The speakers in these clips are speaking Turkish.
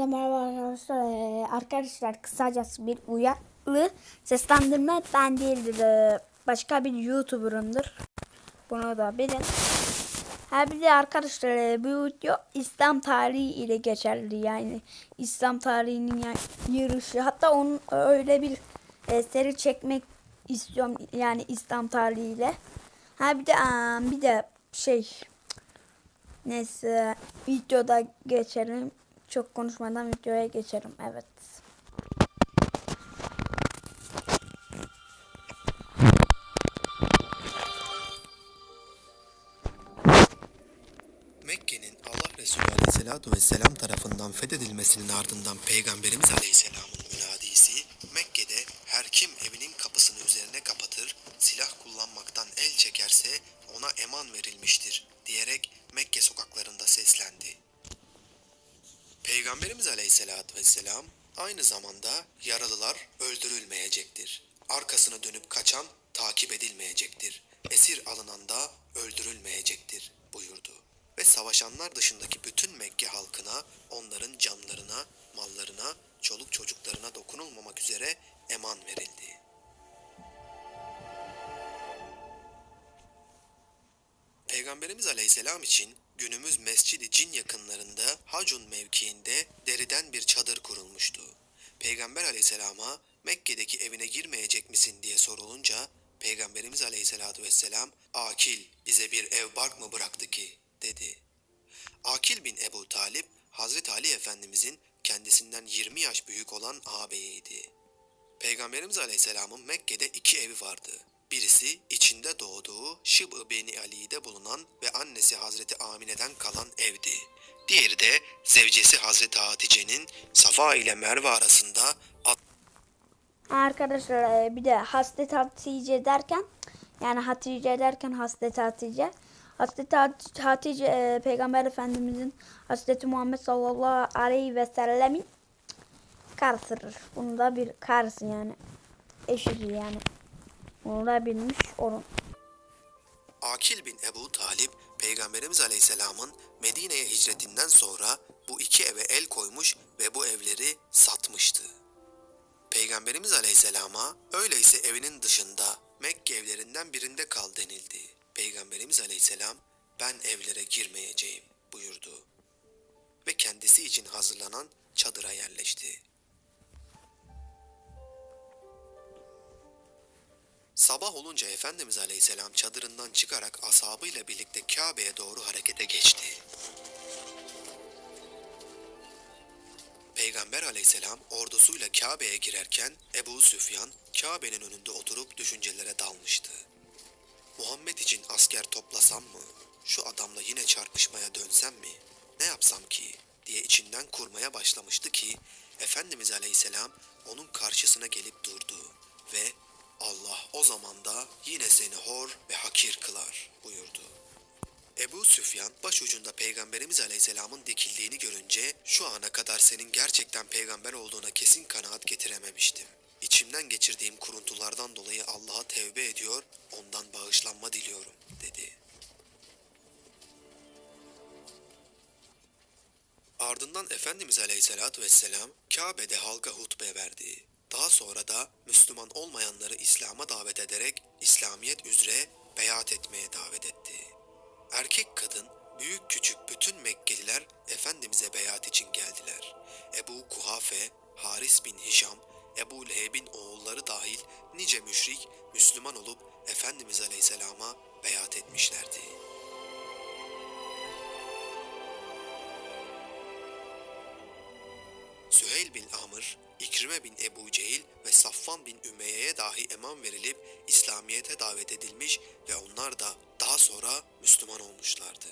Hepinize merhaba arkadaşlar. Ee, arkadaşlar kısacası bir uyarı seslendirme ben değildir. Ee, başka bir YouTuber'ımdır. Bunu da bilin. Ha bir de arkadaşlar e, bu video İslam tarihi ile geçerli yani İslam tarihinin ya- yürüyüşü hatta onun öyle bir e, seri çekmek istiyorum yani İslam tarihiyle. Ha bir de aa, bir de şey Neyse videoda geçelim. Çok konuşmadan videoya geçelim. Evet. Mekke'nin Allah Resulü Aleyhisselatü Vesselam tarafından fethedilmesinin ardından Peygamberimiz Aleyhisselam'ın Peygamberimiz Aleyhisselatü Vesselam aynı zamanda yaralılar öldürülmeyecektir. Arkasını dönüp kaçan takip edilmeyecektir. Esir alınan da öldürülmeyecektir buyurdu. Ve savaşanlar dışındaki bütün Mekke halkına onların canlarına, mallarına, çoluk çocuklarına dokunulmamak üzere eman verildi. Peygamberimiz Aleyhisselam için günümüz Mescid-i Cin yakınlarında Hacun mevkiinde deriden bir çadır kurulmuştu. Peygamber Aleyhisselam'a Mekke'deki evine girmeyecek misin diye sorulunca Peygamberimiz Aleyhisselatü Vesselam Akil bize bir ev bark mı bıraktı ki dedi. Akil bin Ebu Talip Hazreti Ali Efendimizin kendisinden 20 yaş büyük olan ağabeyiydi. Peygamberimiz Aleyhisselam'ın Mekke'de iki evi vardı. Birisi doğduğu Şıb-ı Beni Ali'de bulunan ve annesi Hazreti Amine'den kalan evdi. Diğeri de zevcesi Hazreti Hatice'nin Safa ile Merve arasında Arkadaşlar e, bir de Hazreti Hatice derken yani Hatice derken Hazreti Hatice Hazreti Hat- Hatice e, Peygamber Efendimizin Hazreti Muhammed sallallahu aleyhi ve sellemin karısıdır. Bunu da bir karısı yani. Eşidir yani. Bunu da bilmiş olun. Peygamberimiz Aleyhisselam'ın Medine'ye hicretinden sonra bu iki eve el koymuş ve bu evleri satmıştı. Peygamberimiz Aleyhisselam'a öyleyse evinin dışında Mekke evlerinden birinde kal denildi. Peygamberimiz Aleyhisselam ben evlere girmeyeceğim buyurdu ve kendisi için hazırlanan çadıra yerleşti. Sabah olunca Efendimiz Aleyhisselam çadırından çıkarak ashabıyla birlikte Kabe'ye doğru harekete geçti. Peygamber Aleyhisselam ordusuyla Kabe'ye girerken Ebu Süfyan Kabe'nin önünde oturup düşüncelere dalmıştı. Muhammed için asker toplasam mı? Şu adamla yine çarpışmaya dönsem mi? Ne yapsam ki? diye içinden kurmaya başlamıştı ki Efendimiz Aleyhisselam onun karşısına gelip durdu ve Allah o zaman da yine seni hor ve hakir kılar buyurdu. Ebu Süfyan başucunda Peygamberimiz Aleyhisselam'ın dikildiğini görünce şu ana kadar senin gerçekten peygamber olduğuna kesin kanaat getirememiştim. İçimden geçirdiğim kuruntulardan dolayı Allah'a tevbe ediyor, ondan bağışlanma diliyorum dedi. Ardından Efendimiz Aleyhisselatü Vesselam Kabe'de halka hutbe verdi. Daha sonra da Müslüman olmayanları İslam'a davet ederek İslamiyet üzere beyat etmeye davet etti. Erkek kadın, büyük küçük bütün Mekkeliler Efendimiz'e beyat için geldiler. Ebu Kuhafe, Haris bin Hişam, Ebu Leheb'in oğulları dahil nice müşrik Müslüman olup Efendimiz Aleyhisselam'a beyat etmişlerdi. Bin Amr, İkrime bin Ebu Cehil ve Safvan bin Ümeyye'ye dahi eman verilip İslamiyet'e davet edilmiş ve onlar da daha sonra Müslüman olmuşlardı.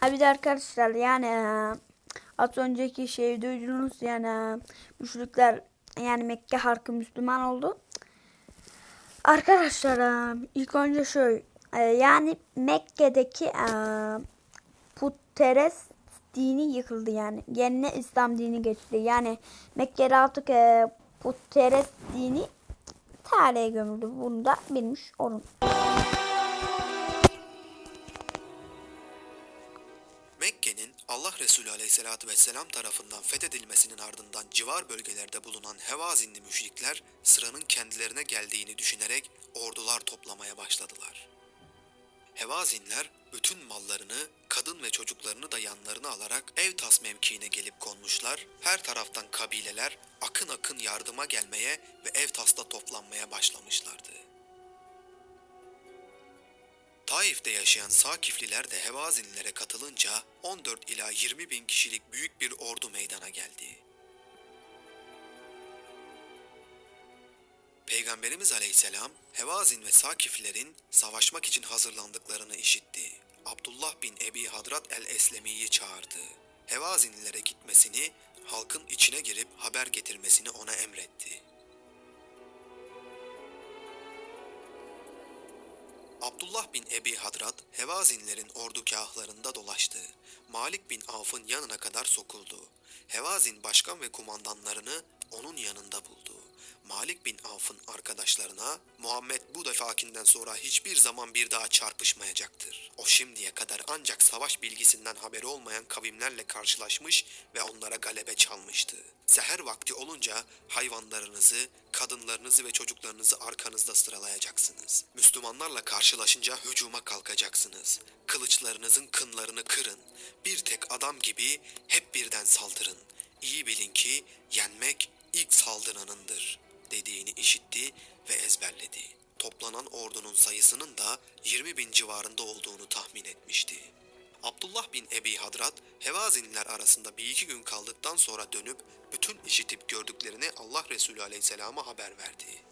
Ha bir de arkadaşlar yani e, az önceki şeyi duydunuz yani e, müşrikler yani Mekke halkı Müslüman oldu. Arkadaşlar e, ilk önce şöyle yani Mekke'deki putperest dini yıkıldı yani. Yerine İslam dini geçti. Yani Mekke'de artık e, putperest dini tarihe gömüldü. Bunu da bilmiş olun. Mekke'nin Allah Resulü Aleyhisselatü Vesselam tarafından fethedilmesinin ardından civar bölgelerde bulunan Hevazinli müşrikler sıranın kendilerine geldiğini düşünerek ordular toplamaya başladılar. Hevazinler bütün mallarını, kadın ve çocuklarını da yanlarına alarak Evtas mevkiine gelip konmuşlar. Her taraftan kabileler akın akın yardıma gelmeye ve Evtas'ta toplanmaya başlamışlardı. Taif'te yaşayan Sakifliler de Hevazinlilere katılınca 14 ila 20 bin kişilik büyük bir ordu meydana geldi. Peygamberimiz Aleyhisselam Hevazin ve Sakiflerin savaşmak için hazırlandıklarını işitti. Abdullah bin Ebi Hadrat el-Eslemi'yi çağırdı. Hevazinlilere gitmesini, halkın içine girip haber getirmesini ona emretti. Abdullah bin Ebi Hadrat, Hevazinlerin ordugahlarında dolaştı. Malik bin Avf'ın yanına kadar sokuldu. Hevazin başkan ve kumandanlarını onun yanında buldu. Malik bin Avf'ın arkadaşlarına Muhammed bu defakinden sonra hiçbir zaman bir daha çarpışmayacaktır. O şimdiye kadar ancak savaş bilgisinden haberi olmayan kavimlerle karşılaşmış ve onlara galebe çalmıştı. Seher vakti olunca hayvanlarınızı, kadınlarınızı ve çocuklarınızı arkanızda sıralayacaksınız. Müslümanlarla karşılaşınca hücuma kalkacaksınız. Kılıçlarınızın kınlarını kırın. Bir tek adam gibi hep birden saldırın. İyi bilin ki yenmek ilk saldıranındır dediğini işitti ve ezberledi. Toplanan ordunun sayısının da 20 bin civarında olduğunu tahmin etmişti. Abdullah bin Ebi Hadrat, Hevazinliler arasında bir iki gün kaldıktan sonra dönüp bütün işitip gördüklerini Allah Resulü Aleyhisselam'a haber verdi.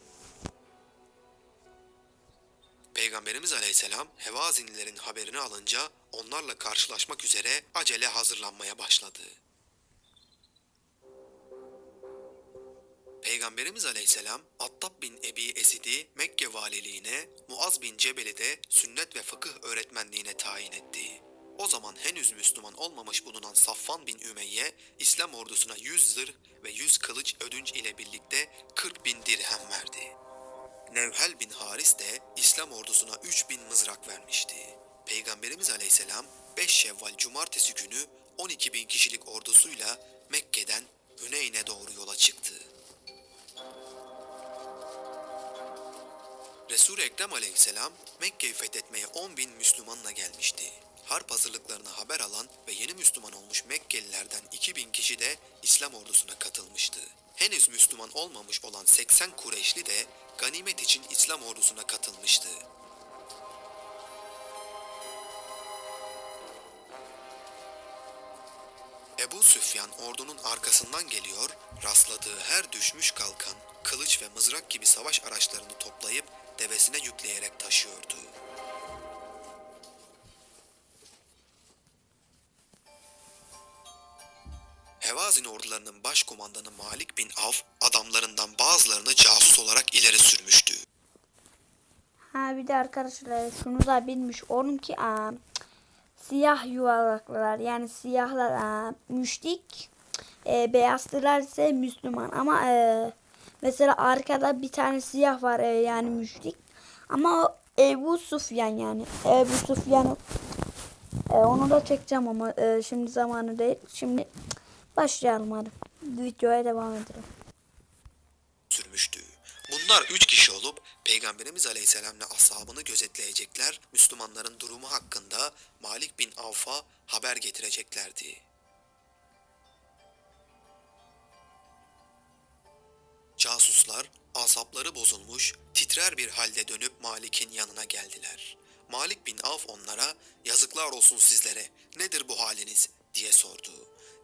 Peygamberimiz Aleyhisselam Hevazinlilerin haberini alınca onlarla karşılaşmak üzere acele hazırlanmaya başladı. Peygamberimiz Aleyhisselam Attab bin Ebi Esid'i Mekke valiliğine, Muaz bin Cebel'i de sünnet ve fıkıh öğretmenliğine tayin etti. O zaman henüz Müslüman olmamış bulunan Safvan bin Ümeyye, İslam ordusuna 100 zırh ve 100 kılıç ödünç ile birlikte 40 bin dirhem verdi. Nevhel bin Haris de İslam ordusuna 3 bin mızrak vermişti. Peygamberimiz Aleyhisselam 5 Şevval Cumartesi günü 12 bin kişilik ordusuyla Mekke'den Hüneyn'e doğru yola çıktı. Resul-i Ekrem aleyhisselam Mekke'yi fethetmeye 10 bin Müslümanla gelmişti. Harp hazırlıklarını haber alan ve yeni Müslüman olmuş Mekkelilerden 2000 kişi de İslam ordusuna katılmıştı. Henüz Müslüman olmamış olan 80 Kureyşli de ganimet için İslam ordusuna katılmıştı. Ebu Süfyan ordunun arkasından geliyor, rastladığı her düşmüş kalkan, kılıç ve mızrak gibi savaş araçlarını toplayıp devesine yükleyerek taşıyordu. Hevazin ordularının başkomandanı Malik bin Av adamlarından bazılarını casus olarak ileri sürmüştü. Ha bir de arkadaşlar şunu da bilmiş olun ki aa, siyah yuvarlaklar yani siyahlar aa, müşrik e, beyazlılar ise Müslüman ama e, mesela arkada bir tane siyah var e, yani müşrik ama o Ebu Sufyan yani Ebu Sufyan e, onu da çekeceğim ama e, şimdi zamanı değil şimdi başlayalım hadi videoya devam edelim. sürmüştü. Bunlar üç kişi olup Peygamberimiz Aleyhisselam'la ashabını gözetleyecekler, Müslümanların durumu hakkında Malik bin Avf'a haber getireceklerdi. Casuslar asapları bozulmuş, titrer bir halde dönüp Malik'in yanına geldiler. Malik bin Avf onlara yazıklar olsun sizlere nedir bu haliniz diye sordu.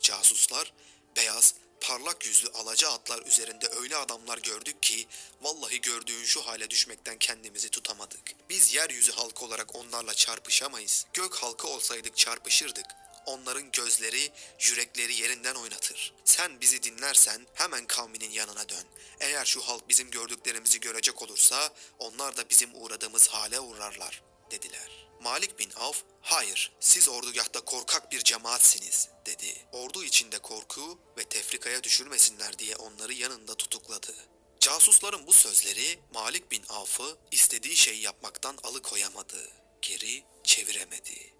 Casuslar beyaz, parlak yüzlü alaca atlar üzerinde öyle adamlar gördük ki vallahi gördüğün şu hale düşmekten kendimizi tutamadık. Biz yeryüzü halkı olarak onlarla çarpışamayız. Gök halkı olsaydık çarpışırdık. Onların gözleri, yürekleri yerinden oynatır. Sen bizi dinlersen hemen kavminin yanına dön. Eğer şu halk bizim gördüklerimizi görecek olursa onlar da bizim uğradığımız hale uğrarlar dediler. Malik bin Avf, hayır siz ordugahta korkak bir cemaatsiniz dedi. Ordu içinde korku ve tefrikaya düşürmesinler diye onları yanında tutukladı. Casusların bu sözleri Malik bin Avf'ı istediği şeyi yapmaktan alıkoyamadı. Geri çeviremedi.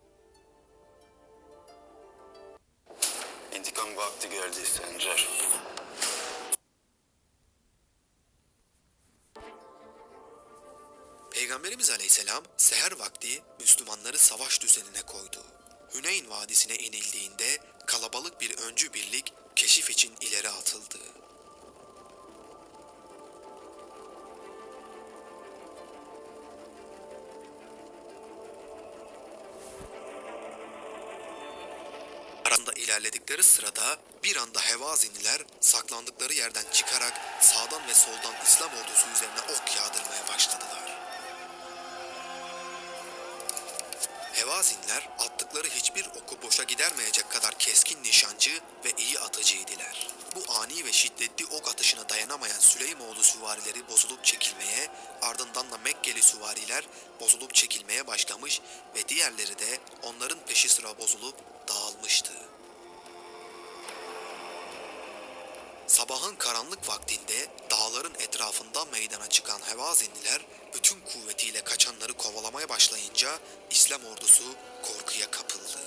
Kaçmanın vakti geldi Sencer. Peygamberimiz Aleyhisselam seher vakti Müslümanları savaş düzenine koydu. Hüneyn Vadisi'ne inildiğinde kalabalık bir öncü birlik keşif için ilerledikleri sırada bir anda Hevaziniler saklandıkları yerden çıkarak sağdan ve soldan İslam ordusu üzerine ok yağdırmaya başladılar. Hevazinler attıkları hiçbir oku boşa gidermeyecek kadar keskin nişancı ve iyi atıcıydılar. Bu ani ve şiddetli ok atışına dayanamayan Süleymoğlu süvarileri bozulup çekilmeye, ardından da Mekkeli süvariler bozulup çekilmeye başlamış ve diğerleri de onların peşi sıra bozulup dağılmıştı. Sabahın karanlık vaktinde dağların etrafında meydana çıkan Hevazinliler bütün kuvvetiyle kaçanları kovalamaya başlayınca İslam ordusu korkuya kapıldı.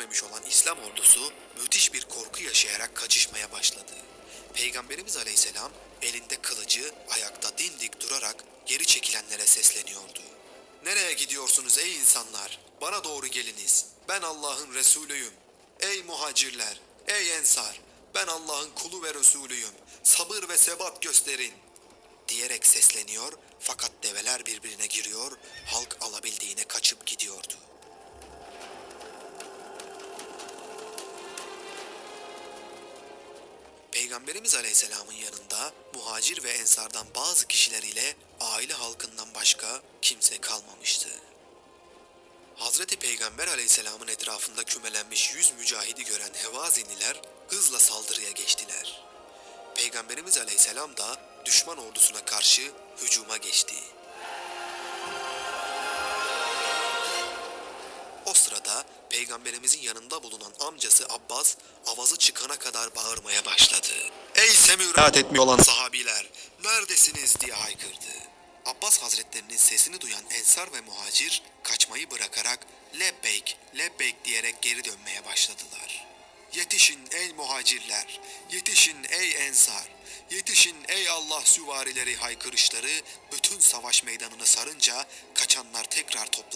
Savaşa girmemiş olan İslam ordusu müthiş bir korku yaşayarak kaçışmaya başladı. Peygamberimiz Aleyhisselam elinde kılıcı ayakta dimdik durarak geri çekilenlere sesleniyordu. Nereye gidiyorsunuz ey insanlar? Bana doğru geliniz. Ben Allah'ın Resulüyüm. Ey muhacirler, ey ensar, ben Allah'ın kulu ve Resulüyüm. Sabır ve sebat gösterin. Diyerek sesleniyor fakat develer birbirine giriyor, halk alabildiğine kaçıp gidiyordu. Peygamberimiz Aleyhisselam'ın yanında muhacir ve ensardan bazı kişiler ile aile halkından başka kimse kalmamıştı. Hazreti Peygamber Aleyhisselam'ın etrafında kümelenmiş yüz mücahidi gören Hevaziniler hızla saldırıya geçtiler. Peygamberimiz Aleyhisselam da düşman ordusuna karşı hücuma geçti. Sırada peygamberimizin yanında bulunan amcası Abbas avazı çıkana kadar bağırmaya başladı. Ey semürat etmiyor olan sahabiler neredesiniz diye haykırdı. Abbas Hazretlerinin sesini duyan ensar ve muhacir kaçmayı bırakarak lebbeyk lebbeyk diyerek geri dönmeye başladılar. Yetişin ey muhacirler, yetişin ey ensar, yetişin ey Allah süvarileri haykırışları bütün savaş meydanını sarınca kaçanlar tekrar toplanmaya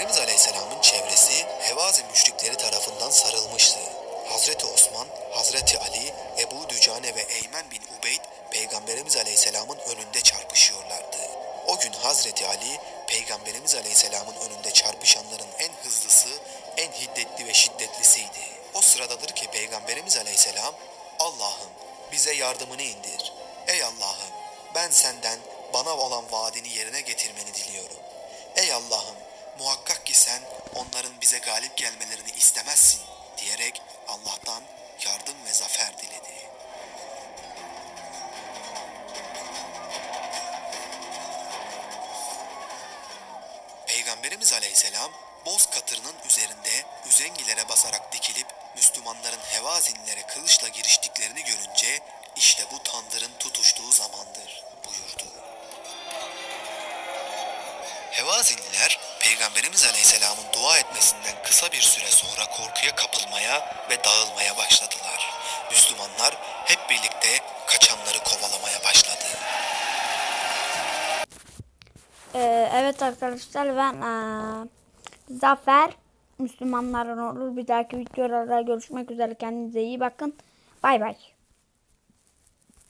Peygamberimiz Aleyhisselam'ın çevresi Hevazin müşrikleri tarafından sarılmıştı. Hazreti Osman, Hazreti Ali, Ebu Dücane ve Eymen bin Ubeyd Peygamberimiz Aleyhisselam'ın önünde çarpışıyorlardı. O gün Hazreti Ali, Peygamberimiz Aleyhisselam'ın önünde çarpışanların en hızlısı, en hiddetli ve şiddetlisiydi. O sıradadır ki Peygamberimiz Aleyhisselam, Allah'ım bize yardımını indir. Ey Allah'ım ben senden bana olan vaadini yerine getirmeni Hevazinliler Peygamberimiz Aleyhisselam'ın dua etmesinden kısa bir süre sonra korkuya kapılmaya ve dağılmaya başladılar. Müslümanlar hep birlikte kaçanları kovalamaya başladı. Ee, evet arkadaşlar ben eee, Zafer Müslümanların olur. Bir dahaki videolarda görüşmek üzere. Kendinize iyi bakın. Bay bay.